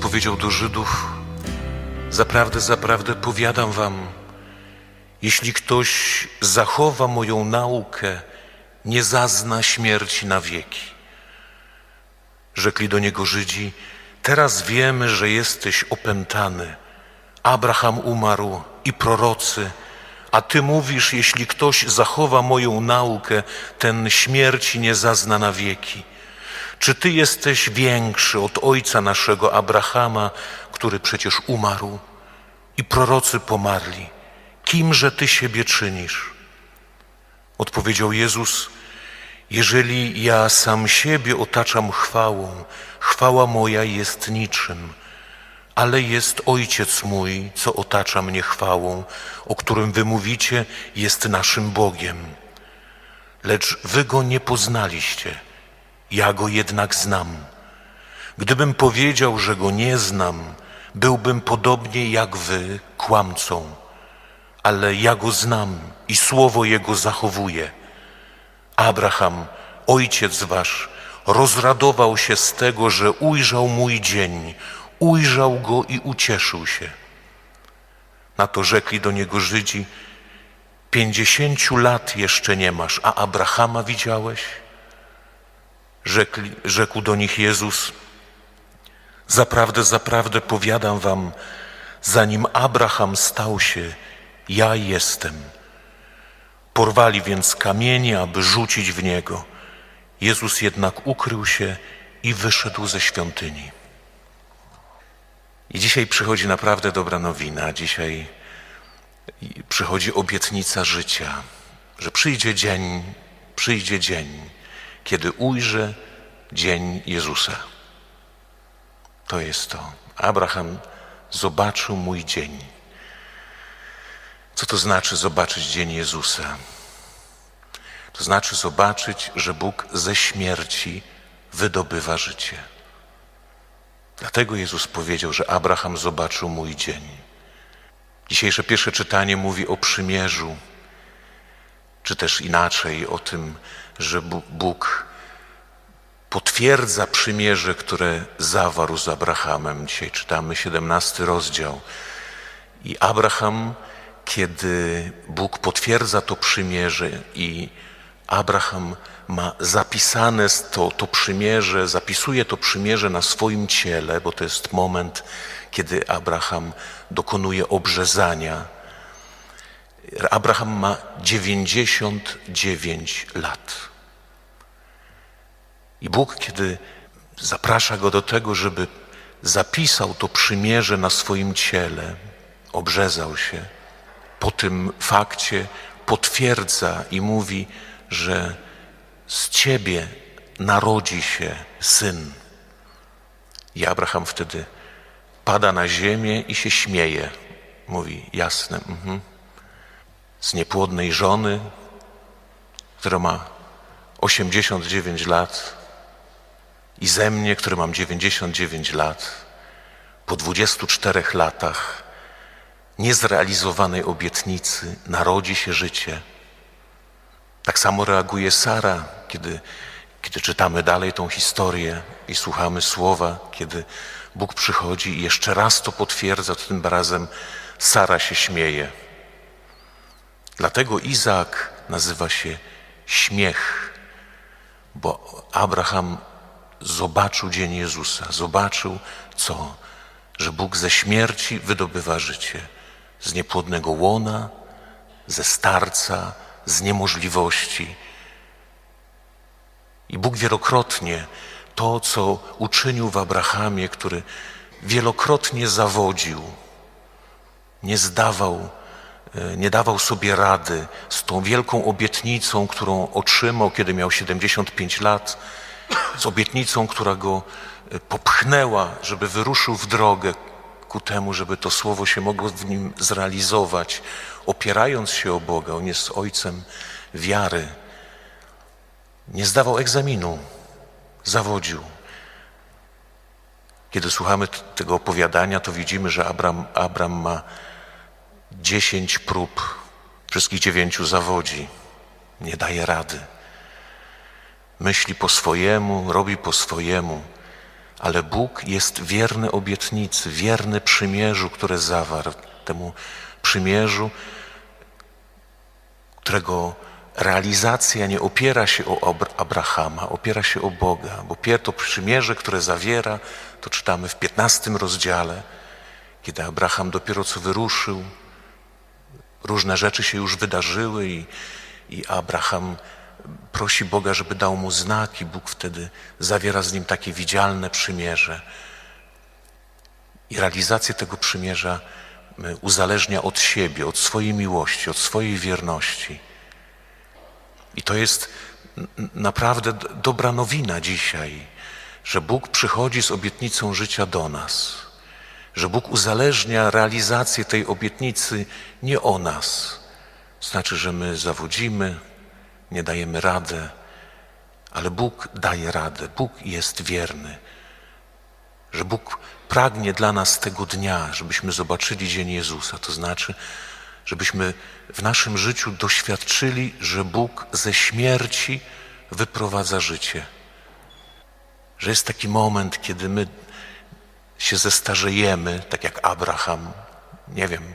powiedział do Żydów: Zaprawdę, zaprawdę powiadam wam, jeśli ktoś zachowa moją naukę, nie zazna śmierci na wieki. Rzekli do niego Żydzi: Teraz wiemy, że jesteś opętany. Abraham umarł i prorocy, a ty mówisz, jeśli ktoś zachowa moją naukę, ten śmierci nie zazna na wieki. Czy ty jesteś większy od ojca naszego Abrahama, który przecież umarł i prorocy pomarli? Kimże ty siebie czynisz? Odpowiedział Jezus: Jeżeli ja sam siebie otaczam chwałą, chwała moja jest niczym, ale jest Ojciec mój, co otacza mnie chwałą, o którym wy mówicie, jest naszym Bogiem. Lecz wy go nie poznaliście, ja go jednak znam. Gdybym powiedział, że go nie znam, byłbym podobnie jak wy kłamcą, ale ja go znam i słowo jego zachowuję. Abraham, ojciec wasz, rozradował się z tego, że ujrzał mój dzień, ujrzał go i ucieszył się. Na to rzekli do niego Żydzi: Pięćdziesięciu lat jeszcze nie masz, a Abrahama widziałeś? Rzekli, rzekł do nich Jezus: Zaprawdę, zaprawdę powiadam wam, zanim Abraham stał się, ja jestem. Porwali więc kamienie, aby rzucić w niego. Jezus jednak ukrył się i wyszedł ze świątyni. I dzisiaj przychodzi naprawdę dobra nowina. Dzisiaj przychodzi obietnica życia, że przyjdzie dzień, przyjdzie dzień, kiedy ujrzę dzień Jezusa. To jest to. Abraham zobaczył mój dzień. Co to znaczy zobaczyć dzień Jezusa? To znaczy zobaczyć, że Bóg ze śmierci wydobywa życie. Dlatego Jezus powiedział, że Abraham zobaczył mój dzień. Dzisiejsze pierwsze czytanie mówi o przymierzu, czy też inaczej o tym, że Bóg potwierdza przymierze, które zawarł z Abrahamem. Dzisiaj czytamy 17 rozdział. I Abraham, kiedy Bóg potwierdza to przymierze i Abraham ma zapisane to, to przymierze, zapisuje to przymierze na swoim ciele, bo to jest moment, kiedy Abraham dokonuje obrzezania. Abraham ma 99 lat. I Bóg, kiedy zaprasza go do tego, żeby zapisał to przymierze na swoim ciele, obrzezał się, po tym fakcie potwierdza i mówi, że z ciebie narodzi się syn. I Abraham wtedy pada na ziemię i się śmieje. Mówi, jasne, mhm. z niepłodnej żony, która ma 89 lat i ze mnie, który mam 99 lat, po 24 latach niezrealizowanej obietnicy narodzi się życie. Tak samo reaguje Sara, kiedy, kiedy czytamy dalej tą historię i słuchamy słowa, kiedy Bóg przychodzi i jeszcze raz to potwierdza, tym razem Sara się śmieje. Dlatego Izaak nazywa się śmiech, bo Abraham zobaczył dzień Jezusa, zobaczył co? Że Bóg ze śmierci wydobywa życie, z niepłodnego łona, ze starca, z niemożliwości. I Bóg wielokrotnie to, co uczynił w Abrahamie, który wielokrotnie zawodził, nie zdawał, e, nie dawał sobie rady z tą wielką obietnicą, którą otrzymał, kiedy miał 75 lat, z obietnicą, która go e, popchnęła, żeby wyruszył w drogę ku temu, żeby to słowo się mogło w nim zrealizować, opierając się o Boga. On jest ojcem wiary. Nie zdawał egzaminu, zawodził. Kiedy słuchamy tego opowiadania, to widzimy, że Abram, Abram ma dziesięć prób, wszystkich dziewięciu zawodzi, nie daje rady. Myśli po swojemu, robi po swojemu, ale Bóg jest wierny obietnicy, wierny przymierzu, które zawarł, temu przymierzu, którego realizacja nie opiera się o Abra- Abrahama, opiera się o Boga, bo to przymierze, które zawiera, to czytamy w 15 rozdziale, kiedy Abraham dopiero co wyruszył, różne rzeczy się już wydarzyły i, i Abraham prosi Boga, żeby dał mu znaki. Bóg wtedy zawiera z nim takie widzialne przymierze. I realizację tego przymierza y, uzależnia od siebie, od swojej miłości, od swojej wierności. I to jest naprawdę dobra nowina dzisiaj, że Bóg przychodzi z obietnicą życia do nas, że Bóg uzależnia realizację tej obietnicy nie o nas. Znaczy, że my zawodzimy, nie dajemy radę, ale Bóg daje radę, Bóg jest wierny, że Bóg pragnie dla nas tego dnia, żebyśmy zobaczyli dzień Jezusa, to znaczy, żebyśmy w naszym życiu doświadczyli, że Bóg ze śmierci wyprowadza życie. Że jest taki moment, kiedy my się zestarzejemy, tak jak Abraham, nie wiem,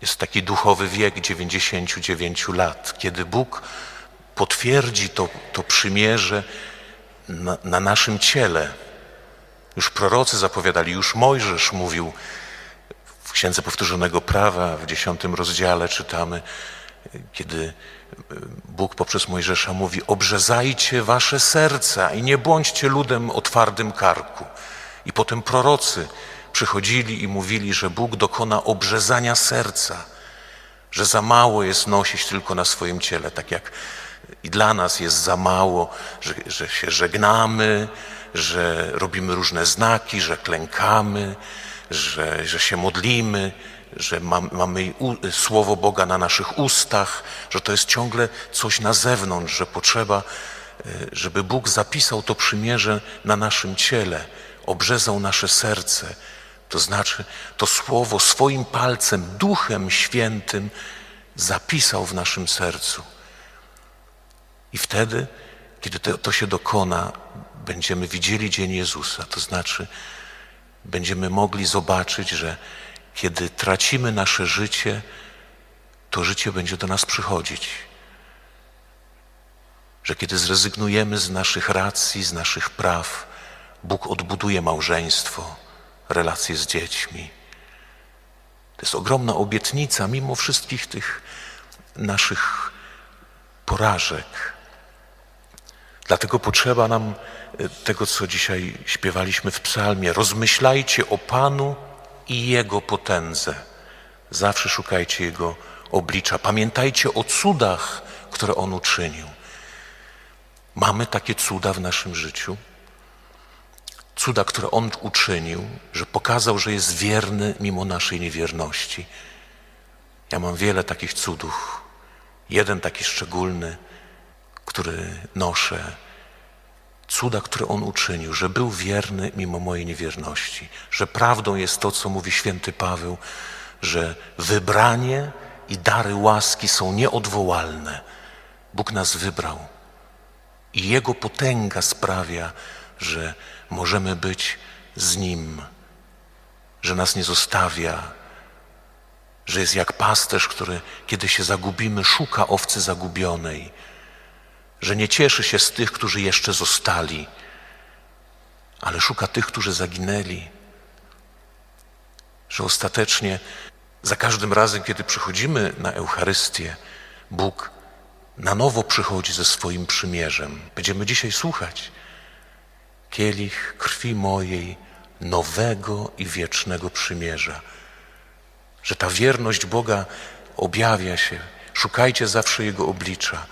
jest taki duchowy wiek 99 lat, kiedy Bóg potwierdzi to, to przymierze na, na naszym ciele. Już prorocy zapowiadali, już Mojżesz mówił w Księdze Powtórzonego Prawa, w dziesiątym rozdziale czytamy, kiedy Bóg poprzez Mojżesza mówi: Obrzezajcie wasze serca i nie bądźcie ludem o twardym karku. I potem prorocy przychodzili i mówili, że Bóg dokona obrzezania serca, że za mało jest nosić tylko na swoim ciele, tak jak i dla nas jest za mało, że, że się żegnamy, że robimy różne znaki, że klękamy, że, że się modlimy, że mam, mamy słowo Boga na naszych ustach, że to jest ciągle coś na zewnątrz, że potrzeba, e, żeby Bóg zapisał to przymierze na naszym ciele, obrzezał nasze serce. To znaczy, to słowo swoim palcem, duchem świętym zapisał w naszym sercu. I wtedy, kiedy to, to się dokona, będziemy widzieli dzień Jezusa. To znaczy, będziemy mogli zobaczyć, że kiedy tracimy nasze życie, to życie będzie do nas przychodzić. Że kiedy zrezygnujemy z naszych racji, z naszych praw, Bóg odbuduje małżeństwo, relacje z dziećmi. To jest ogromna obietnica, mimo wszystkich tych naszych porażek. Dlatego potrzeba nam e, tego, co dzisiaj śpiewaliśmy w psalmie. Rozmyślajcie o Panu i Jego potędze. Zawsze szukajcie Jego oblicza. Pamiętajcie o cudach, które On uczynił. Mamy takie cuda w naszym życiu. Cuda, które On uczynił, że pokazał, że jest wierny mimo naszej niewierności. Ja mam wiele takich cudów. Jeden taki szczególny, który noszę, cuda, które On uczynił, że był wierny mimo mojej niewierności, że prawdą jest to, co mówi święty Paweł, że wybranie i dary łaski są nieodwołalne. Bóg nas wybrał i Jego potęga sprawia, że możemy być z Nim, że nas nie zostawia, że jest jak pasterz, który, kiedy się zagubimy, szuka owcy zagubionej że nie cieszy się z tych, którzy jeszcze zostali, ale szuka tych, którzy zaginęli. Że ostatecznie za każdym razem, kiedy przychodzimy na Eucharystię, Bóg na nowo przychodzi ze swoim przymierzem. Będziemy dzisiaj słuchać. Kielich krwi mojej, nowego i wiecznego przymierza. Że ta wierność Boga objawia się. Szukajcie zawsze Jego oblicza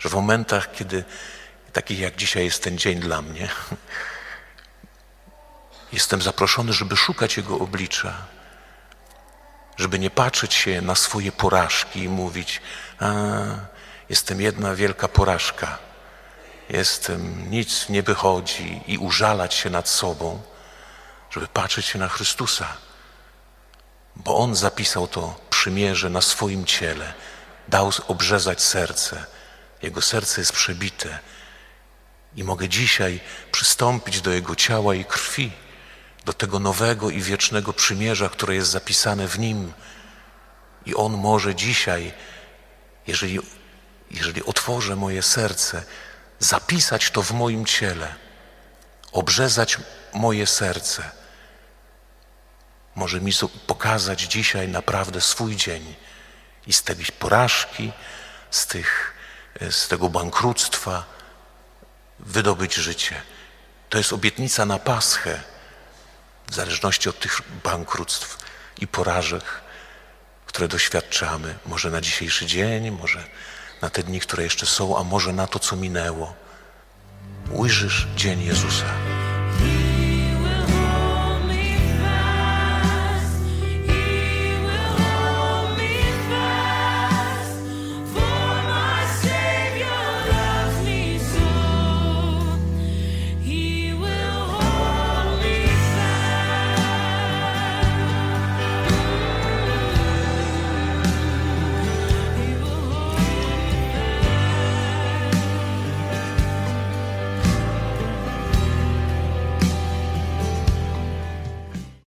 że w momentach, kiedy takich jak dzisiaj jest ten dzień dla mnie, jestem zaproszony, żeby szukać Jego oblicza, żeby nie patrzeć się na swoje porażki i mówić, a jestem jedna wielka porażka, jestem, nic nie wychodzi i użalać się nad sobą, żeby patrzeć się na Chrystusa, bo On zapisał to przymierze na swoim ciele, dał obrzezać serce, jego serce jest przebite I mogę dzisiaj przystąpić do Jego ciała i krwi, do tego nowego i wiecznego przymierza, które jest zapisane w Nim. I On może dzisiaj, jeżeli, jeżeli otworzę moje serce, zapisać to w moim ciele, obrzezać moje serce. Może mi pokazać dzisiaj naprawdę swój dzień i z tej porażki, z, tych, z tego bankructwa wydobyć życie. To jest obietnica na Paschę, w zależności od tych bankructw i porażek, które doświadczamy, może na dzisiejszy dzień, może na te dni, które jeszcze są, a może na to, co minęło. Ujrzysz dzień Jezusa.